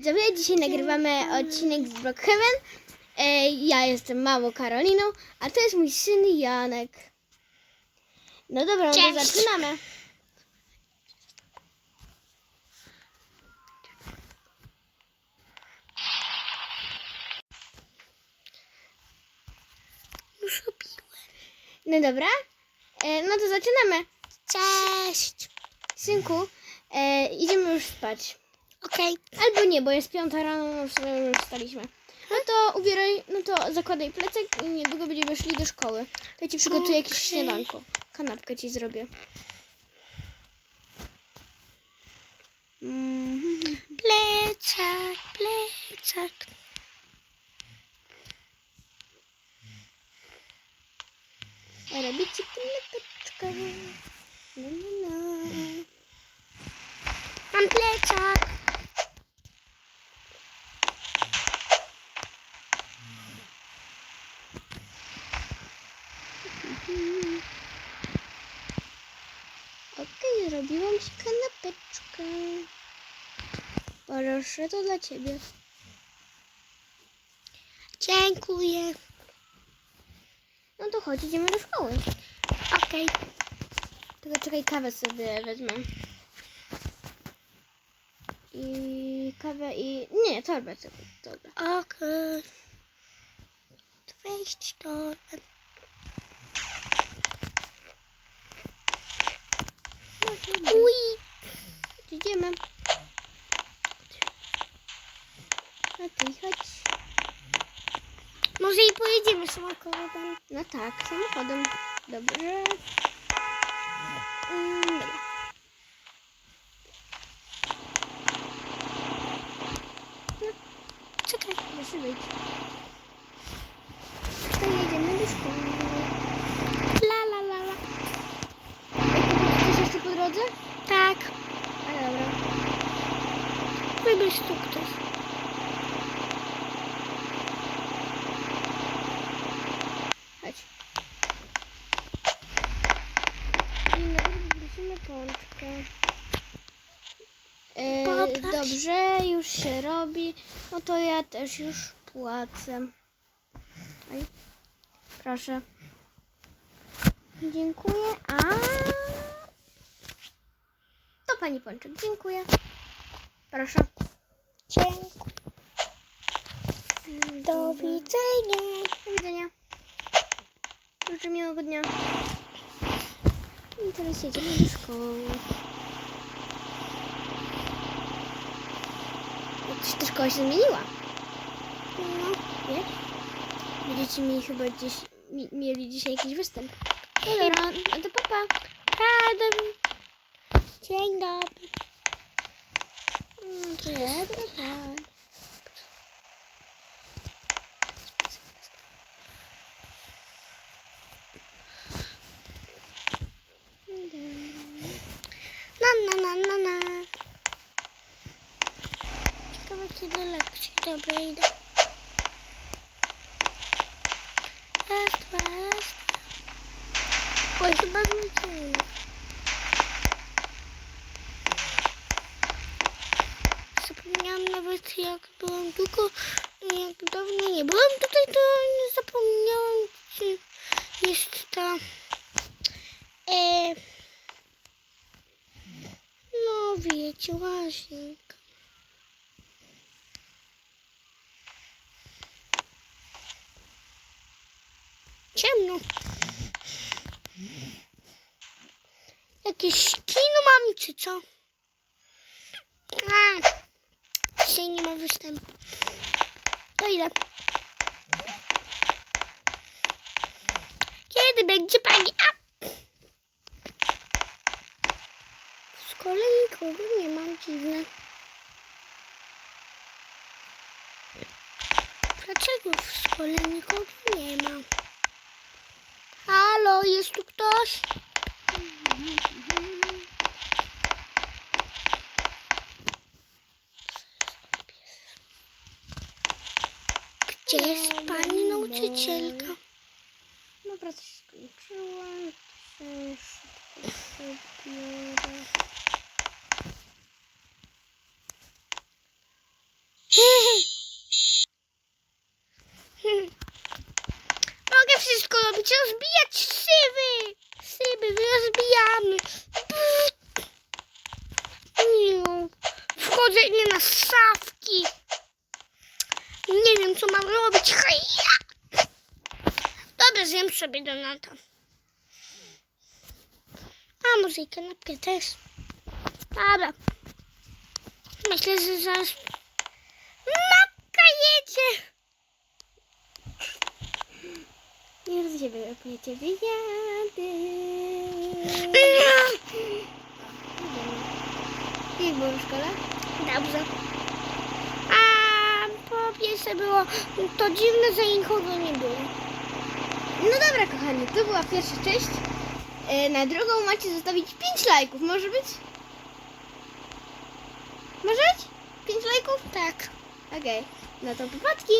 Widzowie, dzisiaj nagrywamy odcinek z Brookhaven. E, ja jestem mamą Karoliną, a to jest mój syn Janek. No dobra, no to Cześć. zaczynamy. Już robiłem. No dobra, e, no to zaczynamy. Cześć. Synku, e, idziemy już spać. Okej. Albo nie, bo jest piąta rano, no sumie już wstaliśmy. No to ubieraj, no to zakładaj plecak i niedługo będziemy szli do szkoły. To ja ci przygotuję jakieś Okej. śniadanko. Kanapkę ci zrobię. Mhm. Plecak, plecak. Robicie kanapeczkę. No, no, no. Mam plecak. Okej, zrobiłam ci kanapeczkę. Proszę, to dla ciebie. Dziękuję. No to chodź, idziemy do szkoły. Okej. Tylko czekaj, kawę sobie wezmę. I kawę i... Nie, torbę sobie. Dobra. Okej. Wejść do... Uj. Idziemy. Okej, chodź. Może i pojedziemy samochodem. No tak, samochodem. Dobrze. Mm, dobra. Czekaj. Muszę wyjść. To jedziemy do szkoły. La la la la. Coś jeszcze po drodze? Tak. A dobra. Wybierz tu ktoś. Chodź. Dzień dobry, prosimy pączkę. E, Popatrz. Dobrze, już się robi. No to ja też już płacę. Oj. Proszę. Dziękuję. A to pani pączek. Dziękuję. Proszę. Dziękuję. Do widzenia. Do widzenia. Życzę miłego dnia. I teraz jedziemy do szkoły. Coś ta się zmieniła. No. Wiesz? Będziecie mieli chyba gdzieś, mi, mieli dzisiaj jakiś występ. No dobra, no to papa. Radom. Dzień dobry. Mm, jest, tak. Na, na, na, Ciekawe, kiedy lekcje. Dobra, idę. Raz, dwa, raz. Oj, chyba zmęczyłem. Zapomniałam nawet, jak byłam długo, jak dawno nie byłam tutaj, to nie zapomniałam, czy jest ta... E, no wiecie, łazienka. Ciemno. Jakieś kino mam, czy co? A, dzisiaj nie ma występu. To idę. Kiedy będzie pani? A! W szkole nikogo nie mam, dziwne. Dlaczego w szkole nikogo nie ma? Halo, jest tu ktoś? Gdzie jest pani nauczycielka? No pracę się skończyła. To Nie. Wchodzenie na szafki. Nie wiem, co mam robić. Dobra, zjem sobie donata. A muzykę napię też. Dobra. Myślę, że zaraz matka jedzie. Nie do ciebie, po ciebie jadę. Jak było w szkole? Dobrze. A po pierwsze było to dziwne, że nikogo nie było. No dobra, kochani, to była pierwsza część. E, Na drugą macie zostawić 5 lajków, może być? Może być? 5 lajków? Tak. Okej, no to popatrzki.